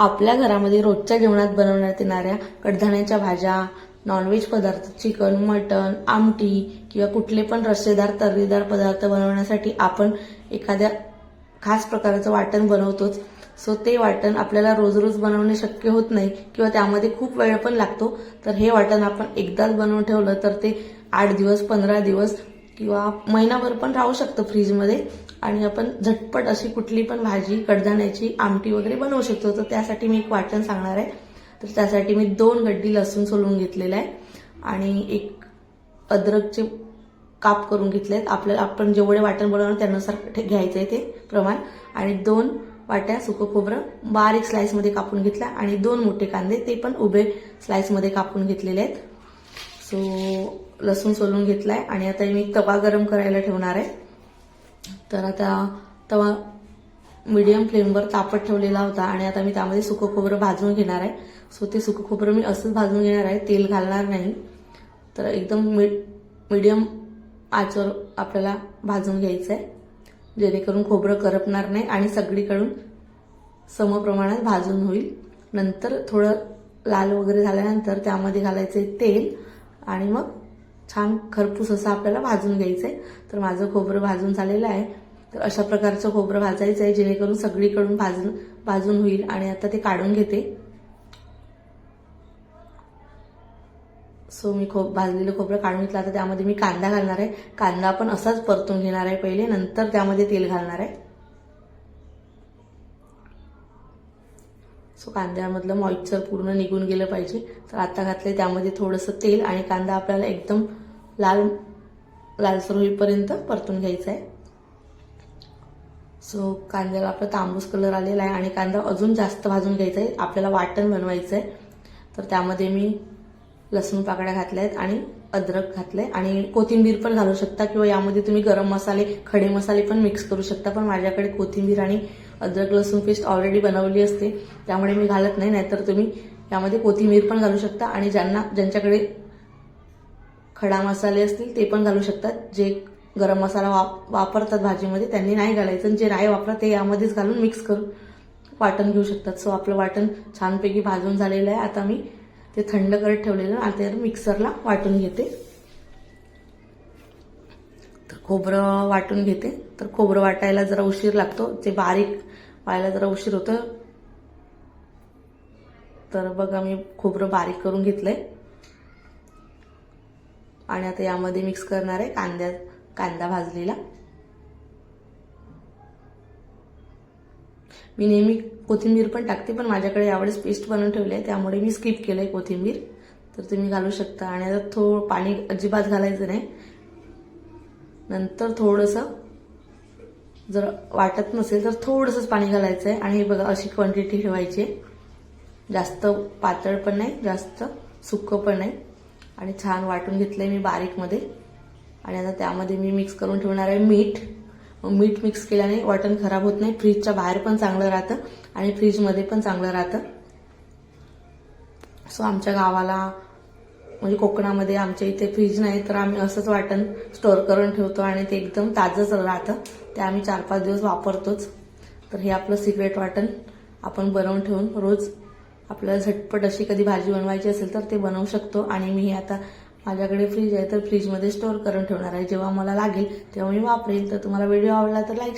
आपल्या घरामध्ये रोजच्या जेवणात बनवण्यात येणाऱ्या कडधान्याच्या भाज्या नॉनव्हेज पदार्थ चिकन मटन आमटी किंवा कुठले पण रस्सेदार तर्रीदार पदार्थ बनवण्यासाठी आपण एखाद्या खास प्रकारचं वाटण बनवतोच. सो ते वाटण आपल्याला रोज रोज बनवणे शक्य होत नाही किंवा त्यामध्ये खूप वेळ पण लागतो. तर हे वाटण आपण एकदाच बनवून ठेवलं तर ते आठ दिवस पंधरा दिवस किंवा महिनाभर पण राहू शकतं फ्रीजमध्ये. आणि आपण झटपट अशी कुठली पण भाजी कडधान्याची आमटी वगैरे बनवू शकतो. तर त्यासाठी मी एक वाटण सांगणार आहे. तर त्यासाठी मी दोन गड्डी लसूण सोलून घेतलेला आहे. आणि एक अद्रकचे काप करून घेतले आहेत. आपल्याला आपण जेवढे वाटण बनवणार त्यानुसार ठे- घ्यायचं आहे ते प्रमाण. आणि दोन वाट्या सुकं खोबरं बारीक स्लाइसमध्ये कापून घेतला आणि दोन मोठे कांदे ते पण उभे स्लाइसमध्ये कापून घेतलेले आहेत. सो लसूण सोलून घेतलाय. आणि आता मी तवा गरम करायला ठेवणार आहे. तर आता तवा मीडियम फ्लेमवर तापत ठेवलेला होता आणि आता मी त्यामध्ये सुकं खोबरं भाजून घेणार आहे. सो ते सुकं खोबरं मी असंच भाजून घेणार आहे. तेल घालणार नाही. तर एकदम मी मीडियम आचवर आपल्याला भाजून घ्यायचं आहे जेणेकरून खोबरं करपणार नाही आणि सगळीकडून समप्रमाणात भाजून होईल. नंतर थोडं लाल वगैरे झाल्यानंतर त्यामध्ये घालायचे तेल आणि मग छान खरपूस असं आपल्याला भाजून घ्यायचं आहे तर माझं खोबरं भाजून झालेलं आहे. तर अशा प्रकारचं खोबरं भाजायचं आहे जेणेकरून सगळीकडून भाजून भाजून होईल आणि आता ते काढून घेते. सो मी खोब भाजलेलं खोबरं काढून घेतलं. आता त्यामध्ये मी कांदा घालणार आहे. कांदा पण असाच परतून घेणार आहे. पहिले नंतर त्यामध्ये तेल घालणार आहे. सो कांद्यामधलं मॉइश्चर पूर्ण निघून गेलं पाहिजे. तर आता घातलंय त्यामध्ये थोडंसं तेल आणि कांदा आपल्याला एकदम लाल लालसर होईपर्यंत परतून घ्यायचा आहे सो कांद्याला आपला तांबूस कलर आलेला आहे आणि कांदा अजून जास्त भाजून घ्यायचा आहे आपल्याला वाटण बनवायचं आहे तर त्यामध्ये मी लसूण पाकड्या घातल्या आहेत आणि अद्रक घातलंय. आणि कोथिंबीर पण घालू शकता किंवा यामध्ये तुम्ही गरम मसाले खडे मसाले पण मिक्स करू शकता. पण माझ्याकडे कोथिंबीर आणि अद्रक लसूण पेस्ट ऑलरेडी बनवली असते त्यामुळे मी घालत नाही नाहीतर तुम्ही यामध्ये कोथिंबीर पण घालू शकता आणि ज्यांना ज्यांच्याकडे खडा मसाले असतील ते पण घालू शकतात. जे गरम मसाला वाप वापरतात भाजीमध्ये त्यांनी नाही घालायचं. आणि जे नाही वापरत ते यामध्येच घालून मिक्स करून वाटण घेऊ शकतात. सो आपलं वाटण छानपैकी भाजून झालेलं आहे. आता मी ते थंड करत ठेवलेलं आणि ते मिक्सरला वाटून घेते. खोबरं वाटून घेते. तर खोबरं वाटायला जरा उशीर लागतो. जे बारीक व्हायला जरा उशीर होतं तर बघा मी खोबरं बारीक करून घेतलंय. आणि आता यामध्ये मिक्स करणार आहे कांद्या कांदा भाजलेला. मी नेहमी कोथिंबीर पण टाकते पण माझ्याकडे यावेळेस पेस्ट बनवून ठेवली आहे. त्यामुळे मी स्किप केलंय कोथिंबीर. तर तुम्ही घालू शकता. आणि आता थोडं पाणी अजिबात घालायचं नाही. नंतर थोडंसं जर वाटत नसेल तर थोडंसंच पाणी घालायचं आहे आणि हे बघा अशी क्वांटिटी ठेवायची. आहे जास्त पातळ पण नाही जास्त सुकं पण नाही. आणि छान वाटून घेतलंय मी बारीकमध्ये. आणि आता त्यामध्ये मी मिक्स करून ठेवणार आहे मीठ. मीठ मिक्स केल्याने वाटण खराब होत नाही. फ्रीजच्या बाहेर पण चांगलं राहतं आणि फ्रीजमध्ये पण चांगलं राहतं. सो आमच्या गावाला म्हणजे कोकणामध्ये आमच्या इथे फ्रीज नाही तर आम्ही असंच वाटण स्टोअर करून ठेवतो आणि ते एकदम ताजंच राहतं. ते आम्ही चार पाच दिवस वापरतोच. तर हे आपलं सिक्रेट वाटण आपण बनवून ठेवून रोज आपल्याला झटपट अशी कधी भाजी बनवायची असेल तर ते बनवू शकतो. आणि मी हे आता माझ्याकडे फ्रीज आहे तर फ्रीजमध्ये स्टोअर करून ठेवणार आहे. जेव्हा मला लागेल तेव्हा मी वापरेल तर तुम्हाला व्हिडिओ आवडला तर लाईक